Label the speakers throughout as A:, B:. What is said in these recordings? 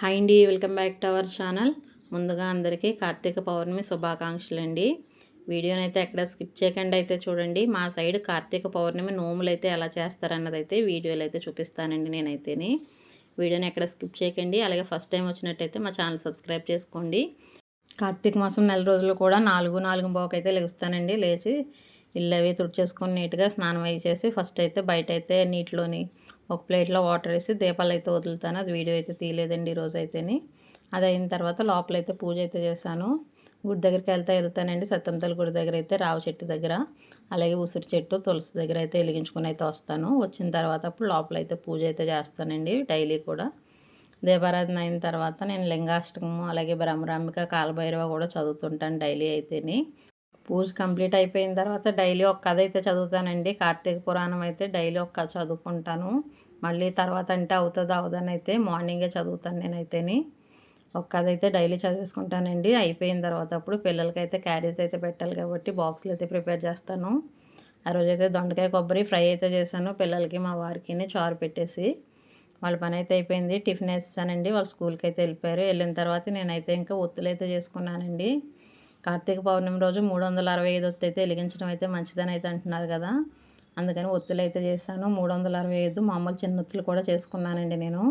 A: Hi అండి welcome back to our channel. ముందుగా అందరికీ కార్తీక పౌర్ణమి శుభాకాంక్షలు అండి వీడియోని అయితే ఎక్కడ స్కిప్ చేయకుండా అయితే చూడండి. మా సైడ్ కార్తీక పౌర్ణమి నోములు అయితే ఎలా చేస్తారన్నది అయితే వీడియోలు అయితే చూపిస్తానండి నేనైతేని. వీడియోని ఎక్కడ స్కిప్ చేయకండి. అలాగే ఫస్ట్ టైం వచ్చినట్టయితే మా ఛానల్ సబ్స్క్రైబ్ చేసుకోండి. కార్తీక మాసం నెల రోజులు కూడా నాలుగు నాలుగు బాకు లేస్తానండి లేచి. ఇల్లు అవి తుడిచేసుకొని నీట్గా స్నానం అవి చేసి ఫస్ట్ అయితే బయట అయితే నీటిలోని ఒక ప్లేట్లో వాటర్ వేసి దీపాలు అయితే వదులుతాను. అది వీడియో అయితే తీయలేదండి ఈరోజు అయితేని. అది అయిన తర్వాత లోపల అయితే పూజ అయితే చేశాను. గుడి దగ్గరికి వెళ్తే వెళ్తానండి. సత్యంతల గుడి దగ్గర అయితే రావు చెట్టు దగ్గర అలాగే ఉసిరి చెట్టు తులసి దగ్గర అయితే వెలిగించుకుని అయితే వస్తాను. వచ్చిన తర్వాత అప్పుడు లోపల అయితే పూజ అయితే చేస్తానండి డైలీ కూడా. దీపారాధన అయిన తర్వాత నేను లింగాష్టకము అలాగే బ్రహ్మరాంబిక కాలభైరవ కూడా చదువుతుంటాను డైలీ అయితేని. పూజ కంప్లీట్ అయిపోయిన తర్వాత డైలీ ఒక కథ అయితే చదువుతానండి. కార్తీక పురాణం అయితే డైలీ ఒక కథ చదువుకుంటాను. మళ్ళీ తర్వాత అంటే అవుతుంది అవదని అయితే మార్నింగే చదువుతాను నేనైతేని. ఒక కథ అయితే డైలీ చదివేసుకుంటానండి. అయిపోయిన తర్వాత అప్పుడు పిల్లలకైతే క్యారేజ్ అయితే పెట్టాలి కాబట్టి బాక్స్లు అయితే ప్రిపేర్ చేస్తాను. ఆ రోజైతే దొండకాయ కొబ్బరి ఫ్రై అయితే చేశాను. పిల్లలకి మా వారికి చారు పెట్టేసి వాళ్ళ పని అయితే అయిపోయింది. టిఫిన్ వేస్తానండి వాళ్ళ స్కూల్కి అయితే వెళ్ళిపోయారు. వెళ్ళిన తర్వాత నేనైతే ఇంకా ఒత్తులు అయితే చేసుకున్నానండి. కార్తీక పౌర్ణమి రోజు మూడు వందల అరవై ఐదు ఒత్తు అయితే వెలిగించడం అయితే మంచిదని అయితే అంటున్నారు కదా. అందుకని ఒత్తులు అయితే చేశాను. మూడు వందల అరవై ఐదు మామూలు చిన్న ఒత్తులు కూడా చేసుకున్నానండి నేను.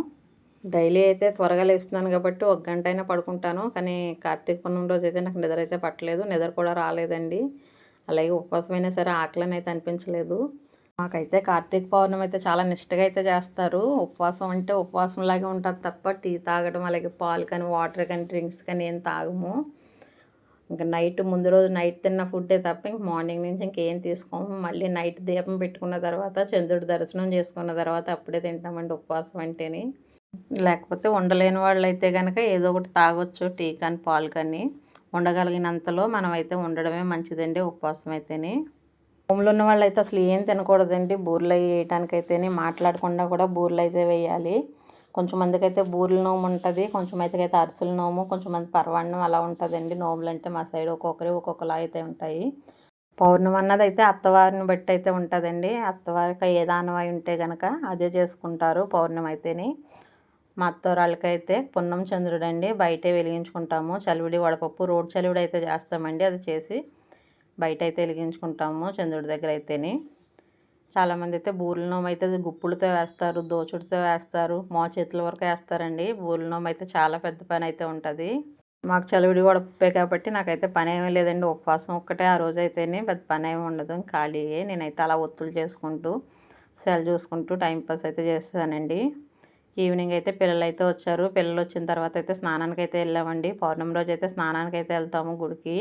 A: డైలీ అయితే త్వరగా లేస్తున్నాను కాబట్టి ఒక గంట అయినా పడుకుంటాను. కానీ కార్తీక పౌర్ణమి రోజు అయితే నాకు నిద్ర అయితే పట్టలేదు. నిద్ర కూడా రాలేదండి. అలాగే ఉపవాసమైనా సరే ఆకలిని అయితే అనిపించలేదు. మాకైతే కార్తీక పౌర్ణమి అయితే చాలా నిష్టగా అయితే చేస్తారు. ఉపవాసం అంటే ఉపవాసం లాగే ఉంటుంది తప్ప టీ తాగడం అలాగే పాలు కానీ వాటర్ కానీ డ్రింక్స్ కానీ ఏం తాగము. ఇంకా నైట్ ముందు రోజు నైట్ తిన్న ఫుడ్డే తప్ప ఇంక మార్నింగ్ నుంచి ఇంకేం తీసుకోము. మళ్ళీ నైట్ దీపం పెట్టుకున్న తర్వాత చంద్రుడి దర్శనం చేసుకున్న తర్వాత అప్పుడే తింటామండి ఉపవాసం అంటేని. లేకపోతే ఉండలేని వాళ్ళు అయితే కనుక ఏదో ఒకటి తాగొచ్చు టీ కానీ పాలు కానీ. ఉండగలిగినంతలో మనం అయితే ఉండడమే మంచిదండి ఉపవాసం అయితేనే. భూములు ఉన్న వాళ్ళు అయితే అసలు ఏం తినకూడదండి. బూర్లు వేయటానికైతేనే మాట్లాడకుండా కూడా బూర్లు అయితే వేయాలి. కొంచెం మందికి అయితే బూరెల నోము ఉంటుంది కొంచెం మందికి అయితే అరిసెల నోము కొంచెం మంది పరవాణం అలా ఉంటుందండి. నోములు అంటే మా సైడ్ ఒక్కొక్కరి ఒక్కొక్కలా అయితే ఉంటాయి. పౌర్ణమి అన్నది అయితే అత్తవారిని బట్టి అయితే ఉంటుందండి. అత్తవారికి ఏ దానమై ఉంటే కనుక అదే చేసుకుంటారు పౌర్ణమి అయితేని. మా అత్తవాళ్ళకైతే పున్నం చంద్రుడు అండి బయటే వెలిగించుకుంటాము. చలివిడి వడపప్పు రోడ్ చలివిడి అయితే చేస్తామండి. అది చేసి బయట అయితే వెలిగించుకుంటాము చంద్రుడి దగ్గర అయితేని. చాలామంది అయితే బూరెలనోమ అయితే గుప్పులతో వేస్తారు దోచుడితో వేస్తారు మా చేతుల వరకు వేస్తారండి. బూరెలనోమ అయితే చాలా పెద్ద పని అయితే ఉంటుంది. మాకు చలివిడి ఉడపే కాబట్టి నాకైతే పని ఏమీ లేదండి. ఉపవాసం ఒక్కటే ఆ రోజు అయితేనే పెద్ద పని ఏమి ఉండదు. ఖాళీయే. నేనైతే అలా ఒత్తులు చేసుకుంటూ సెల్ చూసుకుంటూ టైంపాస్ అయితే చేస్తానండి ఈవినింగ్ అయితే పిల్లలు అయితే వచ్చారు. పిల్లలు వచ్చిన తర్వాత అయితే స్నానానికి అయితే వెళ్ళామండి. పౌర్ణమి రోజు అయితే స్నానానికి అయితే వెళ్తాము గుడికి.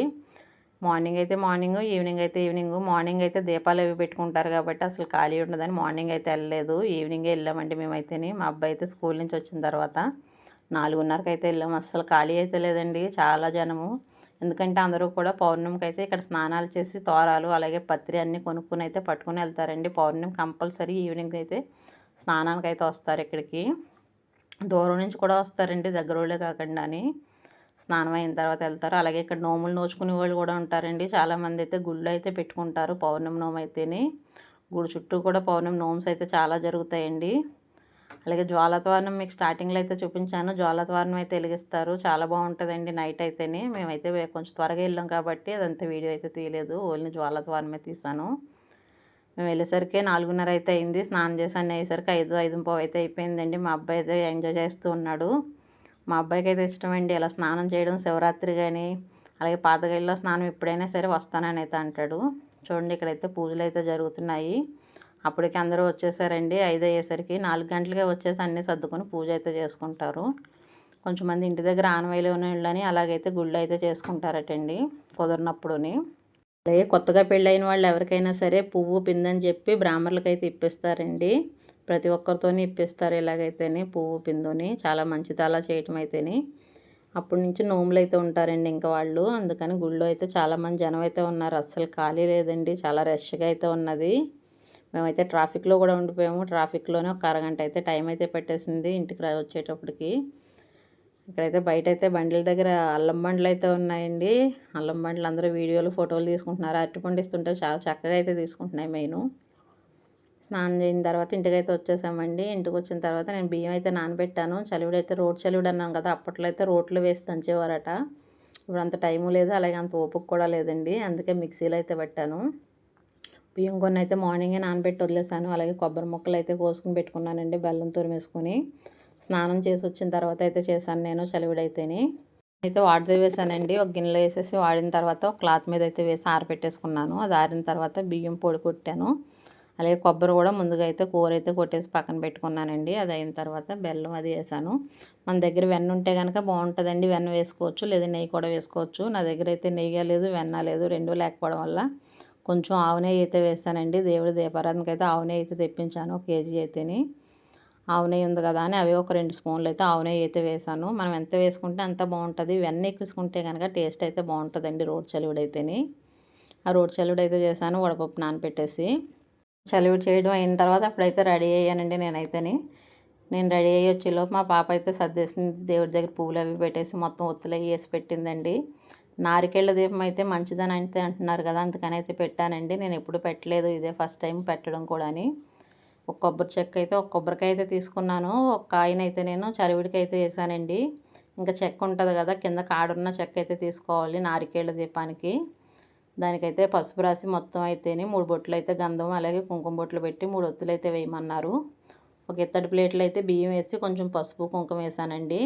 A: మార్నింగ్ అయితే మార్నింగ్ ఈవినింగ్ అయితే ఈవినింగ్ మార్నింగ్ అయితే దీపాలు అవి పెట్టుకుంటారు కాబట్టి అసలు ఖాళీ ఉండదని మార్నింగ్ అయితే వెళ్ళలేదు. ఈవినింగే వెళ్ళామండి మేమైతేనే. మా అబ్బాయి అయితే స్కూల్ నుంచి వచ్చిన తర్వాత నాలుగున్నరకు అయితే వెళ్ళాము అసలు ఖాళీ అయితే లేదండి చాలా జనము. ఎందుకంటే అందరూ కూడా పౌర్ణమికి అయితే ఇక్కడ స్నానాలు చేసి తోరాలు అలాగే పత్రి అన్నీ కొనుక్కుని అయితే పట్టుకుని వెళ్తారండి. పౌర్ణమి కంపల్సరీ ఈవినింగ్ అయితే స్నానానికి అయితే వస్తారు ఇక్కడికి. దూరం నుంచి కూడా వస్తారండి దగ్గర కాకుండా అని స్నానం అయిన తర్వాత వెళ్తారు. అలాగే ఇక్కడ నోములు నోచుకునే వాళ్ళు కూడా ఉంటారండి. చాలామంది అయితే గుళ్ళు అయితే పెట్టుకుంటారు పౌర్ణమి నోము అయితేనే గుడి చుట్టూ కూడా పౌర్ణమి నోమ్స్ అయితే చాలా జరుగుతాయండి. అలాగే జ్వాలత్వారణం మీకు స్టార్టింగ్లో అయితే చూపించాను. జ్వాలత్వారణం అయితే వెలిగిస్తారు. చాలా బాగుంటుందండి నైట్ అయితేనే. మేమైతే కొంచెం త్వరగా వెళ్ళాం కాబట్టి అదంతా వీడియో అయితే తీయలేదు. ఓన్లీ జ్వాలత్వారణమే తీసాను మేము వెళ్ళేసరికి నాలుగున్నర అయితే అయింది. స్నానం చేసి అన్నీ అయ్యేసరికి ఐదు ఐదు పావు అయితే అయిపోయిందండి. మా అబ్బాయి అయితే ఎంజాయ్ చేస్తూ ఉన్నాడు. మా అబ్బాయికి అయితే ఇష్టం అండి ఇలా స్నానం చేయడం శివరాత్రి కానీ అలాగే పాతగల్లో స్నానం ఎప్పుడైనా సరే వస్తానని అయితే అంటాడు. చూడండి ఇక్కడైతే పూజలు అయితే జరుగుతున్నాయి. అప్పటికి అందరూ వచ్చేసారండి. ఐదు అయ్యేసరికి నాలుగు గంటలకే వచ్చేసి అన్నీ సర్దుకొని పూజ అయితే చేసుకుంటారు. కొంచెం మంది ఇంటి దగ్గర ఆనవాయిలో వాళ్ళని అలాగైతే గుళ్ళు అయితే చేసుకుంటారటండి కుదిరినప్పుడుని. అలాగే కొత్తగా పెళ్ళైన వాళ్ళు ఎవరికైనా సరే పువ్వు పిందని చెప్పి బ్రాహ్మణులకైతే ఇప్పిస్తారండి. ప్రతి ఒక్కరితోని ఇప్పిస్తారు ఇలాగైతేనే పువ్వు పిందుని. చాలా మంచిది అలా చేయటం అయితేనే అప్పటి నుంచి నోములు అయితే ఉంటారండి ఇంకా వాళ్ళు. అందుకని గుళ్ళో అయితే చాలామంది జనం అయితే ఉన్నారు. అస్సలు ఖాళీ లేదండి. చాలా రష్గా అయితే ఉన్నది. మేమైతే ట్రాఫిక్లో కూడా ఉండిపోయాము. ట్రాఫిక్లోనే ఒక అరగంట అయితే టైం అయితే పెట్టేసింది ఇంటికి వచ్చేటప్పటికి. ఇక్కడైతే బయట అయితే బండ్ల దగ్గర అల్లం బండ్లు అయితే ఉన్నాయండి. అల్లం బండ్లు అందరూ వీడియోలు ఫోటోలు తీసుకుంటున్నారు. అరటిపండు ఇస్తుంటే చాలా చక్కగా అయితే తీసుకుంటున్నాయి మెయిన్. స్నానం చేసిన తర్వాత ఇంటికైతే వచ్చేసామండి. ఇంటికి వచ్చిన తర్వాత నేను బియ్యం అయితే నానబెట్టాను. చలివిడు అయితే రోడ్ చలివిడు అన్నాం కదా అప్పట్లో అయితే రోట్లు వేసి దంచేవారట. ఇప్పుడు అంత టైము లేదు అలాగే అంత ఓపిక కూడా లేదండి. అందుకే మిక్సీలో అయితే పెట్టాను. బియ్యం కొన్ని అయితే మార్నింగే నానబెట్టి వదిలేసాను. అలాగే కొబ్బరి ముక్కలు అయితే కోసుకుని పెట్టుకున్నానండి బెల్లం తురిమేసుకొని. స్నానం చేసి వచ్చిన తర్వాత అయితే చేశాను నేను చలివిడైతేనే. అయితే వాడితే వేసానండి. ఒక గిన్నెలో వేసేసి వాడిన తర్వాత క్లాత్ మీద అయితే వేసి ఆరపెట్టేసుకున్నాను. అది ఆరిన తర్వాత బియ్యం పొడి కొట్టాను. అలాగే కొబ్బరి కూడా ముందుగా అయితే కూర అయితే కొట్టేసి పక్కన పెట్టుకున్నానండి. అది అయిన తర్వాత బెల్లం అది వేసాను. మన దగ్గర వెన్న ఉంటే కనుక బాగుంటుందండి. వెన్న వేసుకోవచ్చు లేదా నెయ్యి కూడా వేసుకోవచ్చు. నా దగ్గర అయితే నెయ్యి లేదు వెన్న లేదు రెండు లేకపోవడం వల్ల కొంచెం ఆవు నెయ్యి అయితే వేసానండి. దేవుడి దీపారాధనకి అయితే ఆవు నెయ్యి అయితే తెప్పించాను కేజీ అయితేని. ఆవు నెయ్యి ఉంది కదా అని అవి ఒక రెండు స్పూన్లు అయితే ఆవు నెయ్యి అయితే వేసాను. మనం ఎంత వేసుకుంటే అంత బాగుంటుంది. వెన్న ఎక్కుసుకుంటే కనుక టేస్ట్ అయితే బాగుంటుందండి రోడ్ చలివిడైతేని. ఆ రోడ్ చలివిడి అయితే చేశాను వడపప్పు నానపెట్టేసి చలివిడి చేయడం అయిన తర్వాత అప్పుడైతే రెడీ అయ్యానండి నేనైతేని. నేను రెడీ అయ్యి వచ్చేలోపు మా పాప అయితే సర్దేసింది. దేవుడి దగ్గర పువ్వులు అవి పెట్టేసి మొత్తం ఒత్తులు అవి వేసి పెట్టిందండి. నారికేళ్ళ దీపం అయితే మంచిదని అయితే అంటున్నారు కదా అందుకని అయితే పెట్టానండి. నేను ఎప్పుడు పెట్టలేదు ఇదే ఫస్ట్ టైం పెట్టడం కూడాని. ఒక కొబ్బరి చెక్క అయితే ఒక కొబ్బరికాయ అయితే తీసుకున్నాను. ఒక కాయనైతే నేను చలివిడికి అయితే వేసానండి. ఇంకా చెక్క ఉంటుంది కదా కింద కాడున్న చెక్క అయితే తీసుకోవాలి నారికేళ్ళ దీపానికి. దానికైతే పసుపు రాసి మొత్తం అయితేనే మూడు బొట్లు అయితే గంధం అలాగే కుంకుమ బొట్లు పెట్టి మూడు ఒత్తులు అయితే వేయమన్నారు. ఒక ఇత్తడి ప్లేట్లు అయితే బియ్యం వేసి కొంచెం పసుపు కుంకుమ వేసానండి.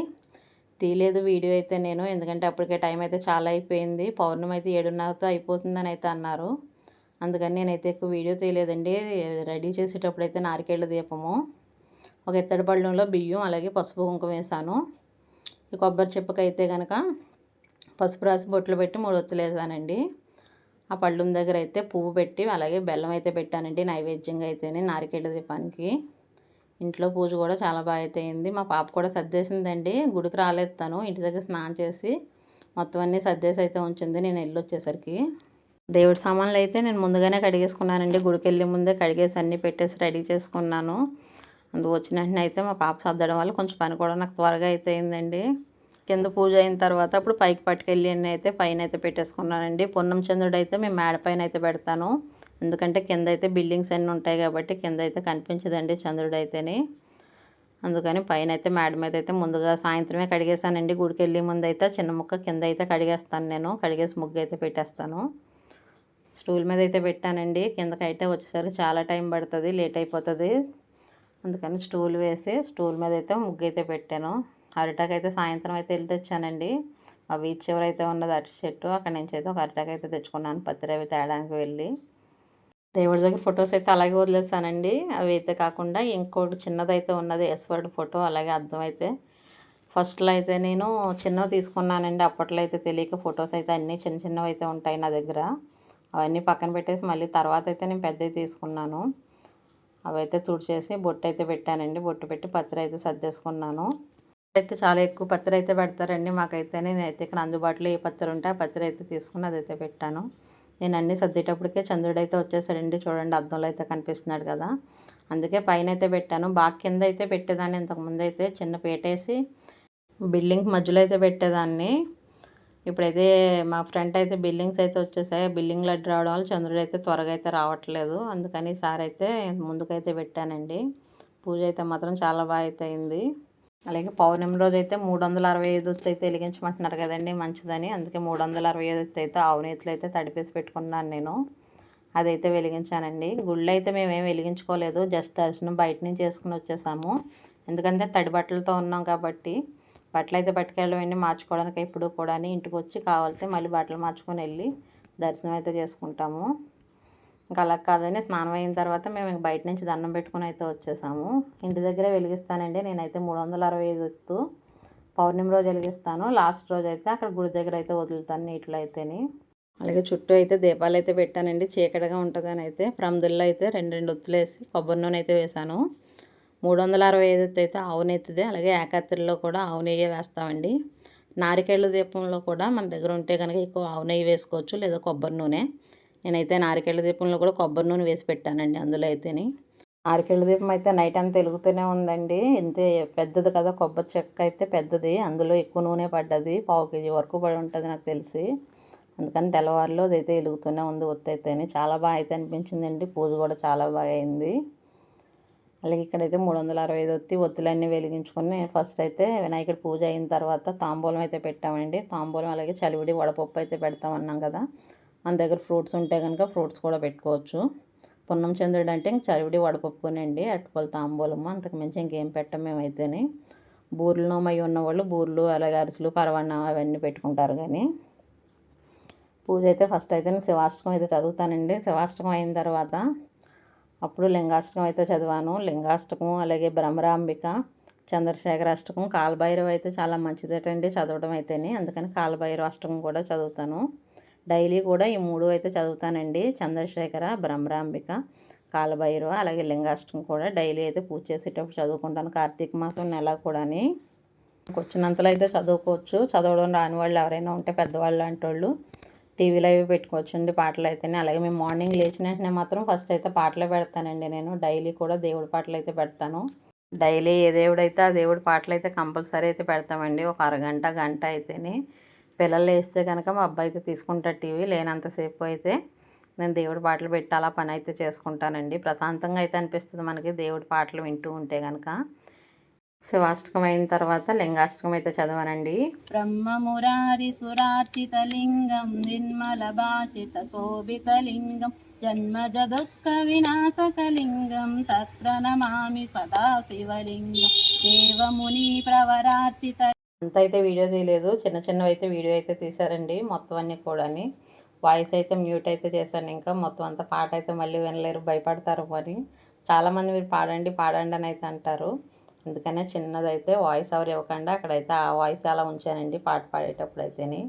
A: తీయలేదు వీడియో అయితే నేను ఎందుకంటే అప్పటికే టైం అయితే చాలా అయిపోయింది. పౌర్ణమి అయితే ఏడున్నరతో అయిపోతుందని అయితే అన్నారు. అందుకని నేనైతే ఎక్కువ వీడియో తీయలేదండి. రెడీ చేసేటప్పుడు అయితే నారికేళ్ళ దీపము ఒక ఇత్తడి పళ్ళంలో బియ్యం అలాగే పసుపు కుంకుమ వేసాను. ఈ కొబ్బరి చెప్పుకైతే కనుక పసుపు రాసి బొట్లు పెట్టి మూడు ఒత్తులు వేసానండి. ఆ పళ్ళుం దగ్గర అయితే పువ్వు పెట్టి అలాగే బెల్లం అయితే పెట్టానండి నైవేద్యంగా అయితేనే నారికేళ్ళ దీపానికి. ఇంట్లో పూజ కూడా చాలా బాగా అయితే అయింది. మా పాప కూడా సర్దేసిందండి. గుడికి రాలేదు తను. ఇంటి దగ్గర స్నానం చేసి మొత్తం అన్నీ సర్దేసి అయితే ఉంచింది నేను వెళ్ళి వచ్చేసరికి దేవుడి సామాన్లు అయితే నేను ముందుగానే కడిగేసుకున్నానండి. గుడికి వెళ్ళే ముందే కడిగేసి అన్నీ పెట్టేసి రెడీ చేసుకున్నాను. అందుకు వచ్చిన వెంటనే అయితే మా పాప సర్దడం వల్ల కొంచెం పని కూడా నాకు త్వరగా అయితే అయిందండి. కింద పూజ అయిన తర్వాత అప్పుడు పైకి పట్టుకెళ్ళి అయితే పైన అయితే పెట్టేసుకున్నానండి. పొన్నం చంద్రుడు అయితే మేము మేడ పైన అయితే పెడతాను. ఎందుకంటే కింద అయితే బిల్డింగ్స్ అన్నీ ఉంటాయి కాబట్టి కింద అయితే కనిపించదండి చంద్రుడు అయితేనే. అందుకని పైన అయితే మేడ మీద అయితే ముందుగా సాయంత్రమే కడిగేసానండి గుడికి వెళ్ళే ముందు అయితే చిన్న ముక్క కింద అయితే కడిగేస్తాను నేను. కడిగేసి ముగ్గు అయితే పెట్టేస్తాను. స్టూల్ మీద అయితే పెట్టానండి. కిందకైతే వచ్చేసరికి చాలా టైం పడుతుంది లేట్ అయిపోతుంది. అందుకని స్టూల్ వేసి స్టూల్ మీద అయితే ముగ్గు అయితే పెట్టాను. అరిటాకు అయితే సాయంత్రం అయితే వెళ్ళి తెచ్చానండి. మా బీచ్ చివరైతే ఉన్నది అరటి చెట్టు అక్కడి నుంచి అయితే ఒక అరిటాకు అయితే తెచ్చుకున్నాను పత్తిరవి తేడానికి వెళ్ళి. దేవుడి దగ్గర ఫొటోస్ అయితే అలాగే వదిలేసానండి. అవి అయితే కాకుండా ఇంకోటి చిన్నదైతే ఉన్నది ఎస్వర్డ్ ఫోటో అలాగే అర్థం అయితే ఫస్ట్లో అయితే నేను చిన్నవి తీసుకున్నానండి. అప్పట్లో అయితే తెలియక ఫొటోస్ అయితే అన్నీ చిన్న చిన్నవి అయితే ఉంటాయి నా దగ్గర. అవన్నీ పక్కన పెట్టేసి మళ్ళీ తర్వాత అయితే నేను పెద్దవి తీసుకున్నాను. అవైతే తుడిచేసి బొట్టు అయితే పెట్టానండి. బొట్టు పెట్టి పత్రి అయితే సర్దేసుకున్నాను. అయితే చాలా ఎక్కువ పత్రి అయితే పెడతారండి మాకైతే. నేనైతే ఇక్కడ అందుబాటులో ఏ పత్రి ఉంటే ఆ పత్రి అయితే తీసుకుని అదైతే పెట్టాను. నేను అన్నీ సర్దేటప్పటికే చంద్రుడు అయితే వచ్చేసాడండి. చూడండి అద్దంలో అయితే కనిపిస్తున్నాడు కదా. అందుకే పైన అయితే పెట్టాను. బాగా కింద అయితే పెట్టేదాన్ని. ఇంతకుముందు అయితే చిన్న పేటేసి బిల్డింగ్ మధ్యలో అయితే పెట్టేదాన్ని. ఇప్పుడైతే మా ఫ్రంట్ అయితే బిల్డింగ్స్ అయితే వచ్చేసాయి. బిల్డింగ్ లడ్డు రావడం వల్ల చంద్రుడు అయితే త్వరగా అయితే రావట్లేదు. అందుకని సార్ అయితే ముందుకైతే పెట్టానండి. పూజ అయితే మాత్రం చాలా బాగా అయితే అయింది. అలాగే పౌర్ణమి రోజు అయితే మూడు వందల అరవై ఐదు అయితే వెలిగించమంటున్నారు కదండి మంచిదని. అందుకే మూడు వందల అరవై ఐదు అయితే ఆవునేతులు అయితే తడిపేసి పెట్టుకున్నాను నేను. అదైతే వెలిగించానండి. గుళ్ళు అయితే మేమేం వెలిగించుకోలేదు జస్ట్ దర్శనం బయట నుంచి చేసుకుని వచ్చేసాము. ఎందుకంటే తడి బట్టలతో ఉన్నాం కాబట్టి బట్టలు అయితే పట్టుకెళ్ళమండి మార్చుకోవడానికి ఇప్పుడు కూడా ఇంటికి వచ్చి కావాలితే మళ్ళీ బట్టలు మార్చుకొని వెళ్ళి దర్శనం అయితే చేసుకుంటాము. ఇంకా అలా కాదని స్నానం అయిన తర్వాత మేము బయట నుంచి దండం పెట్టుకుని అయితే వచ్చేసాము. ఇంటి దగ్గరే వెలిగిస్తానండి. నేనైతే మూడు వందల అరవై ఐదు ఎత్తు పౌర్ణమి రోజు వెలిగిస్తాను. లాస్ట్ రోజు అయితే అక్కడ గుడి దగ్గర అయితే వదులుతాను నీటిలో అయితేని అలాగే చుట్టూ అయితే దీపాలు అయితే పెట్టానండి. చీకటిగా ఉంటుందని అయితే ప్రమదుల్లో అయితే రెండు రెండు ఒత్తులేసి కొబ్బరి నూనె అయితే వేసాను మూడు వందల అరవై ఐదు అయితే ఆవునెత్తిదే అలాగే ఏకాత్రిలో కూడా ఆవు నెయ్యి వేస్తామండి. నారికేళ్ళ దీపంలో కూడా మన దగ్గర ఉంటే కనుక ఎక్కువ ఆవు నెయ్యి వేసుకోవచ్చు లేదా కొబ్బరి నూనె. నేనైతే నారికేళ్ళ దీపంలో కూడా కొబ్బరి నూనె వేసి పెట్టానండి అందులో అయితేనే. నారికేళ్ళ దీపం అయితే నైట్ అంతా వెలుగుతూనే ఉందండి. ఇంతే పెద్దది కదా కొబ్బరి చెక్క అయితే పెద్దది. అందులో ఎక్కువ నూనె పడ్డది. పావు కేజీ వరకు పడి ఉంటుంది నాకు తెలిసి. అందుకని తెల్లవారులో అదైతే వెలుగుతూనే ఉంది ఒత్తైతేనే చాలా బాగా అయితే అనిపించిందండి. పూజ కూడా చాలా బాగా అయింది. అలాగే ఇక్కడైతే మూడు వందల అరవై ఐదు ఒత్తి ఒత్తులన్నీ వెలిగించుకొని ఫస్ట్ అయితే వినాయకుడి పూజ అయిన తర్వాత తాంబూలం అయితే పెట్టామండి. తాంబూలం అలాగే చలివిడి వడపప్పు అయితే పెడతామన్నాం కదా. మన దగ్గర ఫ్రూట్స్ ఉంటే కనుక ఫ్రూట్స్ కూడా పెట్టుకోవచ్చు. పున్నం చంద్రుడు అంటే ఇంక చలివిడి వడపప్పునండి అట్టుపల్లి తాంబూలము అంతకు మించి ఇంకేం పెట్టాం మేమైతేనే. బూర్లు నోమై ఉన్నవాళ్ళు బూర్లు అలాగే అరిసెలు పరవన్నం అవన్నీ పెట్టుకుంటారు కానీ పూజ అయితే ఫస్ట్ అయితే నేను శివాష్టకం అయితే చదువుతానండి. శివాష్టకం అయిన తర్వాత అప్పుడు లింగాష్టకం అయితే చదివాను. లింగాష్టకం అలాగే బ్రహ్మరాంబిక చంద్రశేఖర అష్టకం కాలభైరవ అయితే చాలా మంచిదేటండి చదవడం అయితేనే. అందుకని కాలభైరవ అష్టకం కూడా చదువుతాను. డైలీ కూడా ఈ మూడు అయితే చదువుతానండి. చంద్రశేఖర బ్రహ్మరాంబిక కాలభైరవ అలాగే లింగాష్టం కూడా డైలీ అయితే పూజ చేసేటప్పుడు చదువుకుంటాను. కార్తీక మాసం నెల కూడాని. వచ్చినంతలో అయితే చదువుకోవచ్చు. చదవడం రాని వాళ్ళు ఎవరైనా ఉంటే పెద్దవాళ్ళు లాంటి వాళ్ళు టీవీలో అవి పెట్టుకోవచ్చండి పాటలు అయితేనే. అలాగే మేము మార్నింగ్ లేచిన వెంటనే మాత్రం ఫస్ట్ అయితే పాటలే పెడతానండి నేను. డైలీ కూడా దేవుడి పాటలు అయితే పెడతాను. డైలీ ఏ దేవుడైతే ఆ దేవుడి పాటలు అయితే కంపల్సరీ అయితే పెడతామండి. ఒక అరగంట గంట అయితేనే. పిల్లలు వేస్తే కనుక మా అబ్బాయి అయితే తీసుకుంటాడు టీవీ లేనంతసేపు అయితే నేను దేవుడి పాటలు పెట్టి అలా పని అయితే చేసుకుంటానండి. ప్రశాంతంగా అయితే అనిపిస్తుంది మనకి దేవుడి పాటలు వింటూ ఉంటే కనుక శివాష్టకం అయిన తర్వాత లింగాష్టకం అయితే చదవనండి.
B: బ్రహ్మమురారి సురార్చితలింగం నిర్మల భాషిత శోభిత లింగం జన్మ జదుఃఖ వినాశక లింగం తత్ర నమామి సదా శివలింగం దేవముని ప్రవరార్చిత
A: అంత అయితే వీడియో తీయలేదు. చిన్న చిన్నవి అయితే వీడియో అయితే తీశారండి మొత్తం అన్నీ కూడాని. వాయిస్ అయితే మ్యూట్ అయితే చేశాను ఇంకా. మొత్తం అంతా పాట అయితే మళ్ళీ వినలేరు భయపడతారు మరి. చాలామంది మీరు పాడండి పాడండి అని అయితే అంటారు. అందుకనే చిన్నదైతే వాయిస్ ఎవరు ఇవ్వకుండా. అక్కడైతే ఆ వాయిస్ అలా ఉంచానండి పాట పాడేటప్పుడు అయితేని.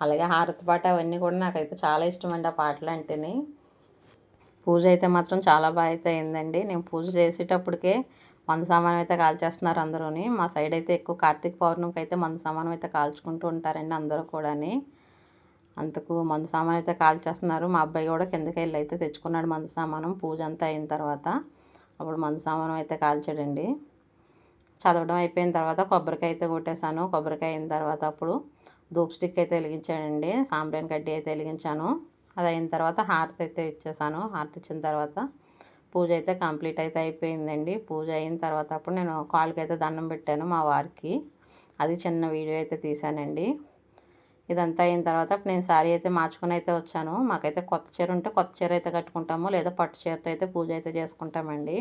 A: అలాగే హారతి పాట అవన్నీ కూడా నాకైతే చాలా ఇష్టం అండి ఆ పాటలు అంటేని. పూజ అయితే మాత్రం చాలా బాగా అయితే అయిందండి. నేను పూజ చేసేటప్పటికే మందు సామానం అయితే కాల్చేస్తున్నారు అందరూని. మా సైడ్ అయితే ఎక్కువ కార్తీక పౌర్ణమికి అయితే మందు సామానం అయితే కాల్చుకుంటూ ఉంటారండి అందరూ కూడాని. అంతకు మందు సామాన్ అయితే కాల్చేస్తున్నారు. మా అబ్బాయి కూడా కిందకి వెళ్ళి అయితే తెచ్చుకున్నాడు మందు సామానం. పూజ అంతా అయిన తర్వాత అప్పుడు మందు సామానం అయితే కాల్చాడండి. చదవడం అయిపోయిన తర్వాత కొబ్బరికాయ అయితే కొట్టేశాను. కొబ్బరికాయ అయిన తర్వాత అప్పుడు ధూప్ స్టిక్ అయితే వెలిగించానండి సాంబ్రాన్ కడ్డీ అయితే వెలిగించాను. అది అయిన తర్వాత హారతి అయితే ఇచ్చేసాను హారతి ఇచ్చిన తర్వాత పూజ అయితే కంప్లీట్ అయితే అయిపోయిందండి. పూజ అయిన తర్వాత అప్పుడు నేను కాళ్ళకి అయితే దండం పెట్టాను మా వారికి. అది చిన్న వీడియో అయితే తీశానండి. ఇదంతా అయిన తర్వాత నేను శారీ అయితే మార్చుకుని అయితే వచ్చాను. మాకైతే కొత్త చీర ఉంటే కొత్త చీర అయితే కట్టుకుంటాము లేదా పట్టు చీరతో అయితే పూజ అయితే చేసుకుంటామండి.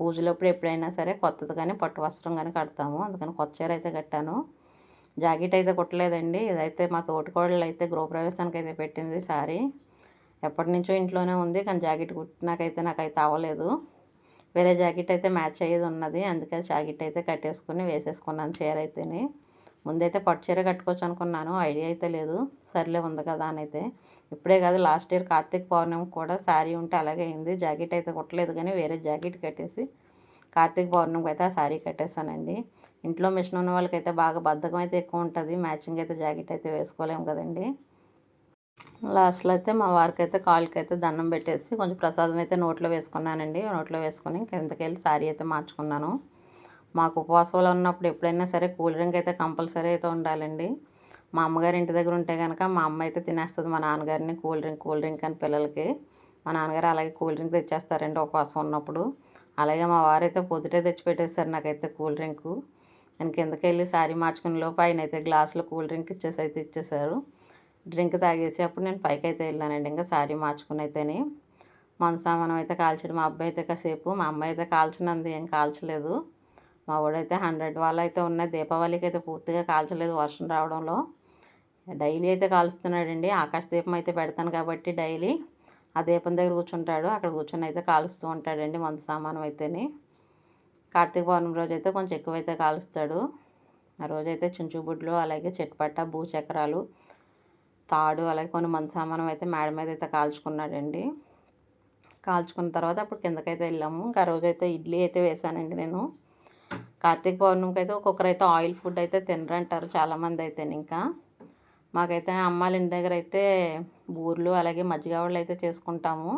A: పూజలప్పుడు ఎప్పుడైనా సరే కొత్తది కానీ పట్టు వస్త్రం కానీ కడతాము. అందుకని కొత్త చీర అయితే కట్టాను. జాకెట్ అయితే కుట్టలేదండి. ఇదైతే మా తోటికోడలు అయితే గృహప్రవేశానికి అయితే పెట్టింది సారీ. ఎప్పటి నుంచో ఇంట్లోనే ఉంది కానీ జాకెట్ కుట్టినాకైతే నాకైతే అవ్వలేదు. వేరే జాకెట్ అయితే మ్యాచ్ అయ్యేది ఉన్నది అందుకే జాకెట్ అయితే కట్టేసుకుని వేసేసుకున్నాను చీర అయితేనే. ముందైతే పట్టు చీర కట్టుకోవచ్చు అనుకున్నాను ఐడియా అయితే లేదు. సర్లే ఉంది కదా అని అయితే ఇప్పుడే కాదు లాస్ట్ ఇయర్ కార్తీక పౌర్ణమి కూడా శారీ ఉంటే అలాగే అయింది. జాకెట్ అయితే కుట్టలేదు కానీ వేరే జాకెట్ కట్టేసి కార్తీక పౌర్ణమికి అయితే ఆ శారీ కట్టేస్తానండి ఇంట్లో మిషన్ ఉన్న వాళ్ళకైతే బాగా బద్ధకం అయితే ఎక్కువ ఉంటుంది మ్యాచింగ్ అయితే జాకెట్ అయితే వేసుకోలేము కదండి. లాస్ట్లో అయితే మా వారికి అయితే కాళ్ళకి అయితే దండం పెట్టేసి కొంచెం ప్రసాదం అయితే నోట్లో వేసుకున్నానండి. నోట్లో వేసుకొని కిందకి వెళ్ళి శారీ అయితే మార్చుకున్నాను. మాకు ఉపవాసాలు ఉన్నప్పుడు ఎప్పుడైనా సరే కూల్ డ్రింక్ అయితే కంపల్సరీ అయితే ఉండాలండి. మా అమ్మగారి ఇంటి దగ్గర ఉంటే కనుక మా అమ్మ అయితే తినేస్తుంది మా నాన్నగారిని కూల్ డ్రింక్ కూల్ డ్రింక్ అని పిల్లలకి. మా నాన్నగారు అలాగే కూల్ డ్రింక్ తెచ్చేస్తారండి ఉపవాసం ఉన్నప్పుడు. అలాగే మా వారైతే పొద్దుటే తెచ్చిపెట్టేస్తారు నాకైతే కూల్ డ్రింకు. నేను కిందకి వెళ్ళి శారీ మార్చుకునే లోపు ఆయన అయితే గ్లాసులో కూల్ డ్రింక్ ఇచ్చేసి అయితే ఇచ్చేసారు డ్రింక్ తాగేసి అప్పుడు నేను పైకి అయితే వెళ్ళానండి. ఇంకా శారీ మార్చుకుని అయితేనే మనసామనం అయితే కాల్చాడు మా అబ్బాయి అయితే కాసేపు మా అమ్మాయి అయితే కాల్చినంది ఏం కాల్చలేదు. మా వాడైతే హండ్రెడ్ వాళ్ళు అయితే ఉన్నాయి. దీపావళికి అయితే పూర్తిగా కాల్చలేదు వర్షం రావడంలో. డైలీ అయితే కాలుస్తున్నాడండి. ఆకాశ దీపం అయితే పెడతాను కాబట్టి డైలీ ఆ దీపం దగ్గర కూర్చుంటాడు. అక్కడ కూర్చొని అయితే కాలుస్తూ ఉంటాడండి మందు సామానం అయితేనే. కార్తీక పౌర్ణమి రోజు అయితే కొంచెం ఎక్కువైతే కాలుస్తాడు. ఆ రోజైతే చుంచుబుడ్లు అలాగే చెట్పట్ట భూచక్రాలు తాడు అలాగే కొన్ని మంది సామానం అయితే మేడ మీద అయితే కాల్చుకున్నాడండి. కాల్చుకున్న తర్వాత అప్పుడు కిందకైతే వెళ్ళాము. ఇంకా రోజైతే ఇడ్లీ అయితే వేసానండి నేను. కార్తీక పౌర్ణమికి అయితే ఒక్కొక్కరు అయితే ఆయిల్ ఫుడ్ అయితే తినరంటారు చాలామంది అయితే ఇంకా. మాకైతే అమ్మాళ్ళ ఇంటి దగ్గర అయితే బూర్లు అలాగే మజ్జిగ వాళ్ళు అయితే చేసుకుంటాము.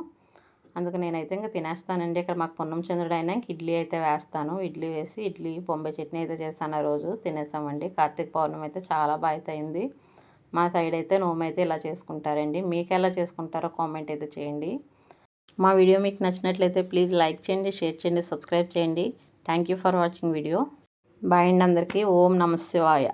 A: అందుకు నేనైతే ఇంకా తినేస్తానండి. ఇక్కడ మాకు పున్నం చంద్రుడు అయినా ఇడ్లీ అయితే వేస్తాను. ఇడ్లీ వేసి ఇడ్లీ బొంబాయి చట్నీ అయితే చేస్తాను ఆ రోజు. తినేసామండి. కార్తీక పౌర్ణమి అయితే చాలా బాగా అయితే అయింది మా సైడ్ అయితే నోము అయితే ఇలా చేసుకుంటారండి. మీకు ఎలా చేసుకుంటారో కామెంట్ అయితే చేయండి. మా వీడియో మీకు నచ్చినట్లయితే ప్లీజ్ లైక్ చేయండి షేర్ చేయండి సబ్స్క్రైబ్ చేయండి. Thank you for watching video. Bye అండి అందరికీ. ఓం నమస్తే శివాయ